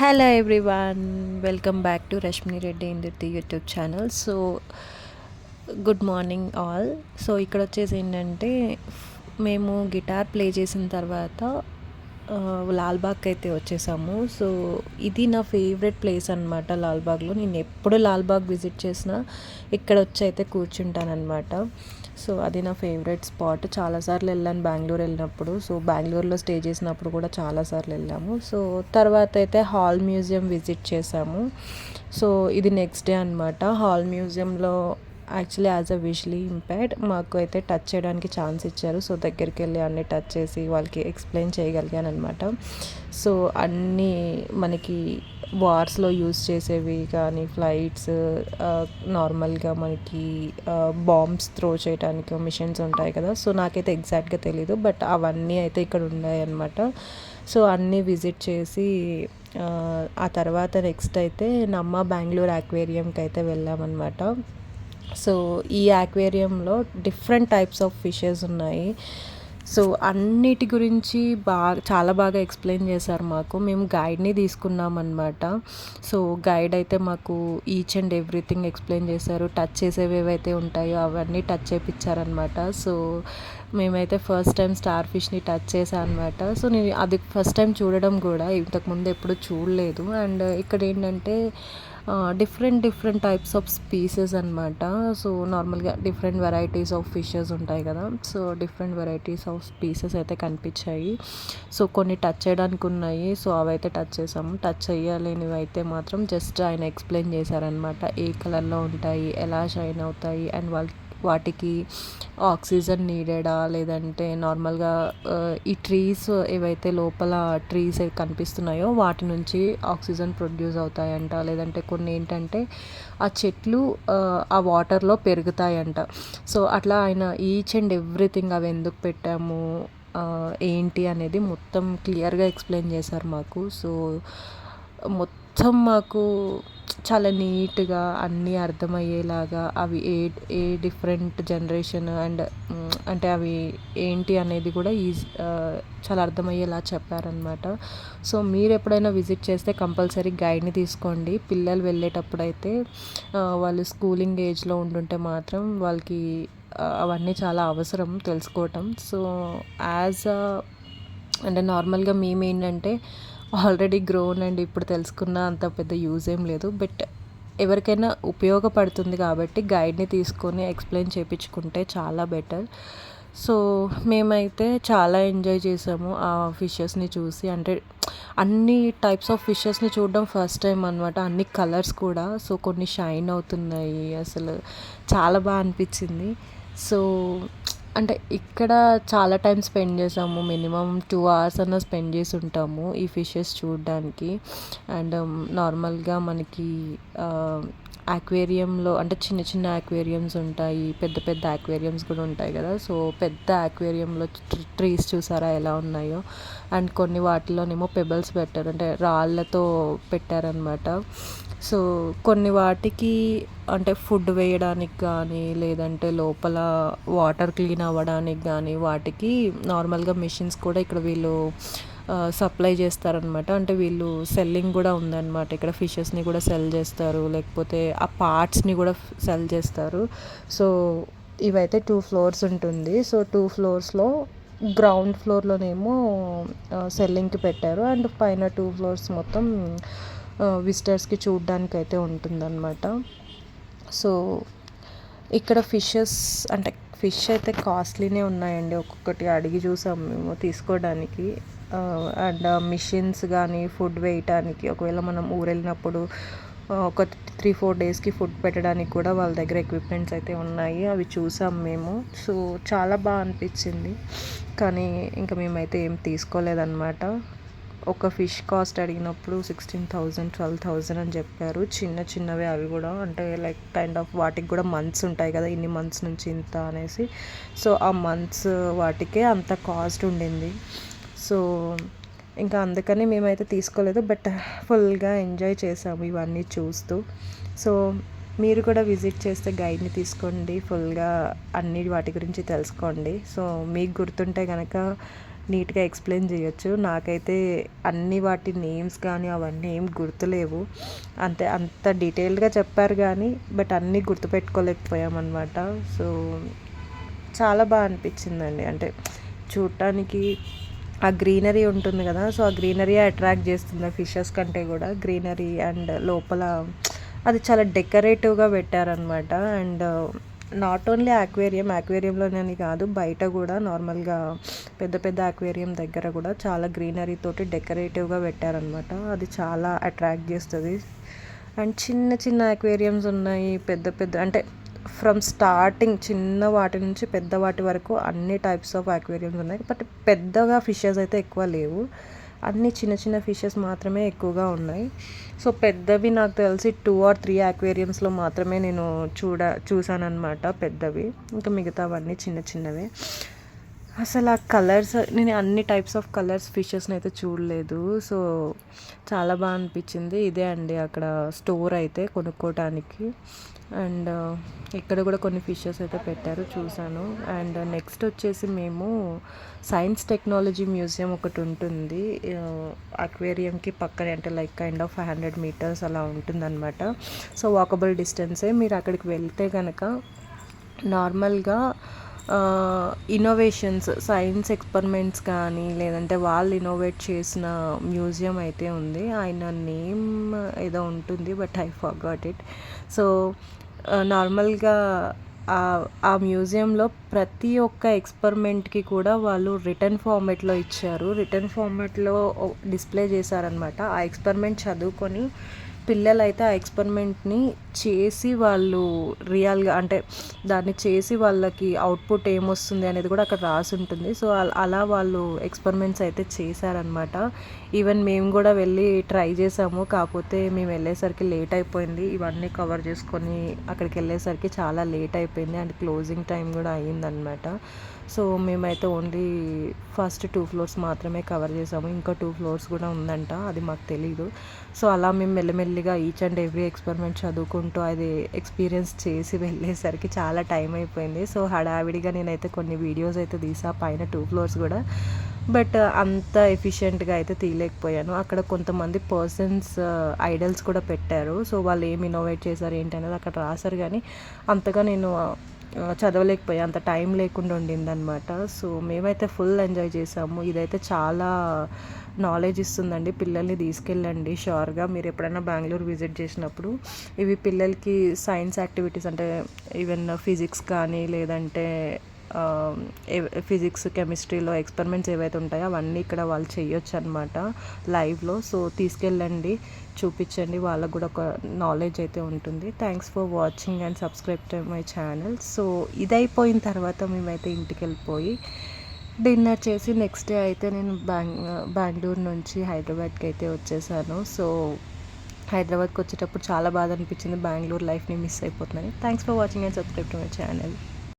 Hello everyone welcome back to Rashmini Reddy Indurthi YouTube channel so good morning all so ఇక్కడ వచ్చేసి ఏంటంటే మేము guitar play చేసిన తర్వాత లాల్బాగ్కి అయితే వచ్చేసాము. సో ఇది నా ఫేవరెట్ ప్లేస్ అనమాట లాల్బాగ్లో. నేను ఎప్పుడు లాల్బాగ్ విజిట్ చేసినా ఇక్కడ వచ్చి అయితే కూర్చుంటానమాట సో అది నా ఫేవరెట్ స్పాట్. చాలాసార్లు వెళ్ళాను బెంగళూరు వెళ్ళినప్పుడు. సో బెంగళూరులో స్టే చేసినప్పుడు కూడా చాలాసార్లు వెళ్ళాము. సో తర్వాత అయితే హాల్ మ్యూజియం విజిట్ చేసాము సో ఇది నెక్స్ట్ డే అనమాట హాల్ మ్యూజియంలో actually as a visually impaired మాకు అయితే టచ్ చేయడానికి ఛాన్స్ ఇచ్చారు. సో దగ్గరికి వెళ్ళి అన్ని టచ్ చేసి వాళ్ళకి ఎక్స్ప్లెయిన్ చేయగలిగాను అనమాట సో అన్నీ మనకి వార్స్లో యూజ్ చేసేవి కానీ ఫ్లైట్స్ నార్మల్గా మనకి బాంబ్స్ త్రో చేయడానికి మిషన్స్ ఉంటాయి కదా. సో నాకైతే ఎగ్జాక్ట్గా తెలీదు బట్ అవన్నీ అయితే ఇక్కడ ఉన్నాయి అనమాట సో అన్నీ విజిట్ చేసి ఆ, ఆ తర్వాత నెక్స్ట్ అయితే నమ్మ బెంగళూరు అక్వేరియంకి అయితే వెళ్ళామన్నమాట. సో ఈ అక్వేరియంలో డిఫరెంట్ టైప్స్ ఆఫ్ ఫిషెస్ ఉన్నాయి. సో అన్నిటి గురించి బాగా చాలా బాగా ఎక్స్ప్లెయిన్ చేశారు మాకు. మేము గైడ్ని తీసుకున్నాం అనమాట సో గైడ్ అయితే మాకు ఈచ్ అండ్ ఎవ్రీథింగ్ ఎక్స్ప్లెయిన్ చేశారు. టచ్ చేసేవి ఏవైతే ఉంటాయో అవన్నీ టచ్ చేయించారనమాట సో మేమైతే ఫస్ట్ టైం స్టార్ ఫిష్ని టచ్ చేశాను అనమాట సో నేను అది ఫస్ట్ టైం చూడడం కూడా ఇంతకుముందు ఎప్పుడు చూడలేదు. అండ్ ఇక్కడ ఏంటంటే different different types of species అనమాట సో నార్మల్గా డిఫరెంట్ వెరైటీస్ ఆఫ్ ఫిషెస్ ఉంటాయి కదా. So different varieties of species అయితే కనిపించాయి. సో కొన్ని టచ్ చేయడానికి ఉన్నాయి. సో అవైతే టచ్ చేసాము. టచ్ చేయలేనివి అయితే మాత్రం జస్ట్ ఆయన ఎక్స్ప్లెయిన్ చేశారనమాట ఏ కలర్లో ఉంటాయి ఎలా షైన్ అవుతాయి అండ్ వాళ్ళ వాటికి ఆక్సిజన్ నీడెడా? లేదంటే నార్మల్గా ఈ ట్రీస్ ఏవైతే లోపల ట్రీస్ కనిపిస్తున్నాయో వాటి నుంచి ఆక్సిజన్ ప్రొడ్యూస్ అవుతాయంట. లేదంటే కొన్ని ఏంటంటే ఆ చెట్లు ఆ, వాటర్లో పెరుగుతాయంట. సో అట్లా ఆయన ఈచ్ అండ్ ఎవ్రీథింగ్ అవి ఎందుకు పెట్టాము ఏంటి అనేది మొత్తం క్లియర్గా ఎక్స్ప్లెయిన్ చేశారు మాకు. సో మొత్తం మొత్తం మాకు చాలా నీట్గా అన్నీ అర్థమయ్యేలాగా అవి ఏ ఏ డిఫరెంట్ జనరేషన్ అండ్ అంటే అవి ఏంటి అనేది కూడా ఈజీ చాలా అర్థమయ్యేలా చెప్పారనమాట సో మీరు ఎప్పుడైనా విజిట్ చేస్తే కంపల్సరీ గైడ్ని తీసుకోండి. పిల్లలు వెళ్ళేటప్పుడు అయితే వాళ్ళు స్కూలింగ్ ఏజ్లో ఉండుంటే మాత్రం వాళ్ళకి అవన్నీ చాలా అవసరం తెలుసుకోవటం. సో యాజ్ అంటే నార్మల్గా మేము ఏంటంటే ఆల్రెడీ గ్రోన్ అండ్ ఇప్పుడు తెలుసుకున్న అంత పెద్ద యూజ్ ఏం లేదు. బట్ ఎవరికైనా ఉపయోగపడుతుంది కాబట్టి గైడ్ని తీసుకొని ఎక్స్ప్లెయిన్ చేయించుకుంటే చాలా బెటర్. సో మేమైతే చాలా ఎంజాయ్ చేసాము ఆ ఫిషెస్ని చూసి. అంటే అన్ని టైప్స్ ఆఫ్ ఫిషెస్ని చూడడం ఫస్ట్ టైం అనమాట అన్ని కలర్స్ కూడా. సో కొన్ని షైన్ అవుతున్నాయి. అసలు చాలా బాగా అనిపించింది. సో అంటే ఇక్కడ చాలా టైం స్పెండ్ చేసాము. మినిమం టూ అవర్స్ అన్న స్పెండ్ చేసి ఉంటాము ఈ ఫిషెస్ చూడడానికి. అండ్ నార్మల్గా మనకి అక్వేరియంలో అంటే చిన్న చిన్న అక్వేరియంస్ ఉంటాయి. పెద్ద పెద్ద అక్వేరియంస్ కూడా ఉంటాయి కదా. సో పెద్ద అక్వేరియంలో ట్రీస్ చూసారా ఎలా ఉన్నాయో? అండ్ కొన్ని వాటిలోనేమో పెబల్స్ పెట్టారు. అంటే రాళ్ళతో పెట్టారనమాట సో కొన్ని వాటికి అంటే ఫుడ్ వేయడానికి కానీ లేదంటే లోపల వాటర్ క్లీన్ అవ్వడానికి కానీ వాటికి నార్మల్గా మిషన్స్ కూడా ఇక్కడ వీళ్ళు సప్లై చేస్తారనమాట అంటే వీళ్ళు సెల్లింగ్ కూడా ఉందన్నమాట. ఇక్కడ ఫిషెస్ని కూడా సెల్ చేస్తారు లేకపోతే ఆ పార్ట్స్ని కూడా సెల్ చేస్తారు. సో ఇవైతే టూ ఫ్లోర్స్ ఉంటుంది. సో టూ ఫ్లోర్స్లో గ్రౌండ్ ఫ్లోర్లోనేమో సెల్లింగ్కి పెట్టారు. అండ్ పైన టూ ఫ్లోర్స్ మొత్తం విజిటర్స్కి చూడడానికి అయితే ఉంటుందన్నమాట. సో ఇక్కడ ఫిషెస్ అంటే ఫిష్ అయితే కాస్ట్లీనే ఉన్నాయండి. ఒక్కొక్కటి అడిగి చూసాం మేము తీసుకోవడానికి. అండ్ మిషన్స్ కానీ ఫుడ్ వేయటానికి ఒకవేళ మనం ఊరు వెళ్ళినప్పుడు ఒక త్రీ ఫోర్ డేస్కి ఫుడ్ పెట్టడానికి కూడా వాళ్ళ దగ్గర ఎక్విప్మెంట్స్ అయితే ఉన్నాయి. అవి చూసాం మేము. సో చాలా బాగా అనిపించింది. కానీ ఇంకా మేమైతే ఏం తీసుకోలేదన్నమాట. ఒక ఫిష్ కాస్ట్ అడిగినప్పుడు సిక్స్టీన్ థౌజండ్ ట్వెల్వ్ థౌజండ్ అని చెప్పారు. చిన్న చిన్నవి అవి కూడా అంటే లైక్ కైండ్ ఆఫ్ వాటికి కూడా మంత్స్ ఉంటాయి కదా ఇన్ని మంత్స్ నుంచి ఇంత అనేసి. సో ఆ మంత్స్ వాటికే అంత కాస్ట్ ఉండింది. సో ఇంకా అందుకని మేమైతే తీసుకోలేదు బట్ ఫుల్గా ఎంజాయ్ చేసాము ఇవన్నీ చూస్తూ. సో మీరు కూడా విజిట్ చేస్తే గైడ్ని తీసుకోండి ఫుల్గా అన్ని వాటి గురించి తెలుసుకోండి. సో మీకు గుర్తుంటే కనుక నీట్గా ఎక్స్ప్లెయిన్ చేయొచ్చు. నాకైతే అన్ని వాటి నేమ్స్ కానీ అవన్నీ ఏం గుర్తులేవు. అంతే అంత డీటెయిల్డ్గా చెప్పారు కానీ బట్ అన్నీ గుర్తుపెట్టుకోలేకపోయామన్నమాట. సో చాలా బాగా అనిపించిందండి. అంటే చూడటానికి ఆ గ్రీనరీ ఉంటుంది కదా సో ఆ గ్రీనరీ అట్రాక్ట్ చేస్తుంది ఫిషెస్ కంటే కూడా. గ్రీనరీ అండ్ లోపల అది చాలా డెకరేటివ్గా పెట్టారనమాట అండ్ నాట్ ఓన్లీ ఆక్వేరియం ఆక్వేరియంలోనే కాదు బయట కూడా నార్మల్గా పెద్ద పెద్ద ఆక్వేరియం దగ్గర కూడా చాలా గ్రీనరీ తోటి డెకరేటివ్గా పెట్టారనమాట అది చాలా అట్రాక్ట్ చేస్తుంది. అండ్ చిన్న చిన్న ఆక్వేరియంస్ ఉన్నాయి పెద్ద పెద్ద అంటే ఫ్రమ్ స్టార్టింగ్ చిన్న వాటి నుంచి పెద్ద వాటి వరకు అన్ని టైప్స్ ఆఫ్ ఆక్వేరియమ్స్ ఉన్నాయి. బట్ పెద్దగా ఫిషెస్ అయితే ఎక్కువ లేవు. అన్ని చిన్న చిన్న ఫిషెస్ మాత్రమే ఎక్కువగా ఉన్నాయి. సో పెద్దవి నాకు తెలిసి టూ ఆర్ త్రీ ఆక్వేరియంస్లో మాత్రమే నేను చూడ చూసానమాట పెద్దవి. ఇంకా మిగతావన్నీ చిన్న చిన్నవే. అసలు ఆ కలర్స్ నేను అన్ని టైప్స్ ఆఫ్ కలర్స్ ఫిషెస్ని అయితే చూడలేదు. సో చాలా బాగా అనిపించింది. ఇదే అండి అక్కడ స్టోర్ అయితే కొనుక్కోవటానికి అండ్ uh, ఇక్కడ కూడా కొన్ని ఫిషెస్ అయితే పెట్టారు చూశాను. అండ్ uh, నెక్స్ట్ వచ్చేసి మేము సైన్స్ టెక్నాలజీ మ్యూజియం ఒకటి ఉంటుంది. Uh, అక్వేరియంకి పక్కనే అంటే like kind of five hundred metres అలా ఉంటుందన్నమాట. సో వాకబుల్ డిస్టెన్సే. మీరు అక్కడికి వెళ్తే కనుక నార్మల్గా ఇన్నోవేషన్స్ సైన్స్ ఎక్స్పెరిమెంట్స్ కానీ లేదంటే వాళ్ళు ఇన్నోవేట్ చేసిన మ్యూజియం అయితే ఉంది. ఆయన నేమ్ ఏదో ఉంటుంది but I forgot it so నార్మల్గా ఆ మ్యూజియంలో ప్రతి ఒక్క ఎక్స్పెరిమెంట్కి కూడా వాళ్ళు రిటర్న్ ఫార్మేట్లో ఇచ్చారు. రిటర్న్ ఫార్మేట్లో డిస్ప్లే చేశారనమాట ఆ ఎక్స్పెరిమెంట్ చదువుకొని పిల్లలు అయితే ఆ ఎక్స్పెరిమెంట్ని చేసి వాళ్ళు రియల్గా అంటే దాన్ని చేసి వాళ్ళకి అవుట్పుట్ ఏమొస్తుంది అనేది కూడా అక్కడ రాసి ఉంటుంది. సో అలా వాళ్ళు ఎక్స్పెరిమెంట్స్ అయితే చేశారనమాట ఈవెన్ మేము కూడా వెళ్ళి ట్రై చేసాము. కాకపోతే మేము వెళ్ళేసరికి లేట్ అయిపోయింది. ఇవన్నీ కవర్ చేసుకొని అక్కడికి వెళ్ళేసరికి చాలా లేట్ అయిపోయింది. అండ్ క్లోజింగ్ టైం కూడా అయ్యిందనమాట సో మేమైతే ఓన్లీ ఫస్ట్ టూ ఫ్లోర్స్ మాత్రమే కవర్ చేసాము. ఇంకా టూ ఫ్లోర్స్ కూడా ఉందంట. అది మాకు తెలీదు. సో అలా మేము మెల్లమెల్లి మెల్లమెల్లిగా ఈచ్ అండ్ ఎవ్రీ ఎక్స్పెరిమెంట్ చదువుకుంటూ అది ఎక్స్పీరియన్స్ చేసి వెళ్ళేసరికి చాలా టైం అయిపోయింది. సో హడావిడిగా నేనైతే కొన్ని వీడియోస్ అయితే తీసా పైన టూ ఫ్లోర్స్ కూడా. బట్ uh, అంత ఎఫిషియెంట్గా అయితే తీయలేకపోయాను. అక్కడ కొంతమంది పర్సన్స్ ఐడల్స్ uh, కూడా పెట్టారు. సో వాళ్ళు ఏమి ఇన్నోవేట్ చేశారు ఏంటనేది అక్కడ రాశారు. కానీ అంతగా నేను చదవలేకపోయా అంత టైం లేకుండా ఉండిందనమాట సో మేమైతే ఫుల్ ఎంజాయ్ చేసాము. ఇదైతే చాలా నాలెడ్జ్ ఇస్తుందండి. పిల్లల్ని తీసుకెళ్ళండి. షూర్గా మీరు ఎప్పుడైనా బెంగళూరు విజిట్ చేసినప్పుడు ఇవి పిల్లలకి సైన్స్ యాక్టివిటీస్ అంటే ఈవెన్ ఫిజిక్స్ కానీ లేదంటే ఫిజిక్స్ కెమిస్ట్రీలో ఎక్స్పెరిమెంట్స్ ఏవైతే ఉంటాయో అవన్నీ ఇక్కడ వాళ్ళు చేయొచ్చు అనమాట లైవ్లో. సో తీసుకెళ్ళండి చూపించండి వాళ్ళకు కూడా ఒక నాలెడ్జ్ అయితే ఉంటుంది. Thanks for watching and subscribe to my channel so ఇదైపోయిన తర్వాత మేమైతే ఇంటికి వెళ్ళిపోయి డిన్నర్ చేసి నెక్స్ట్ డే అయితే నేను బ్యాంగ్ బెంగళూరు నుంచి హైదరాబాద్కి అయితే వచ్చేసాను. సో హైదరాబాద్కి వచ్చేటప్పుడు చాలా బాధ అనిపించింది. బెంగళూరు లైఫ్ని మిస్ అయిపోతున్నాను. Thanks for watching and subscribe to my channel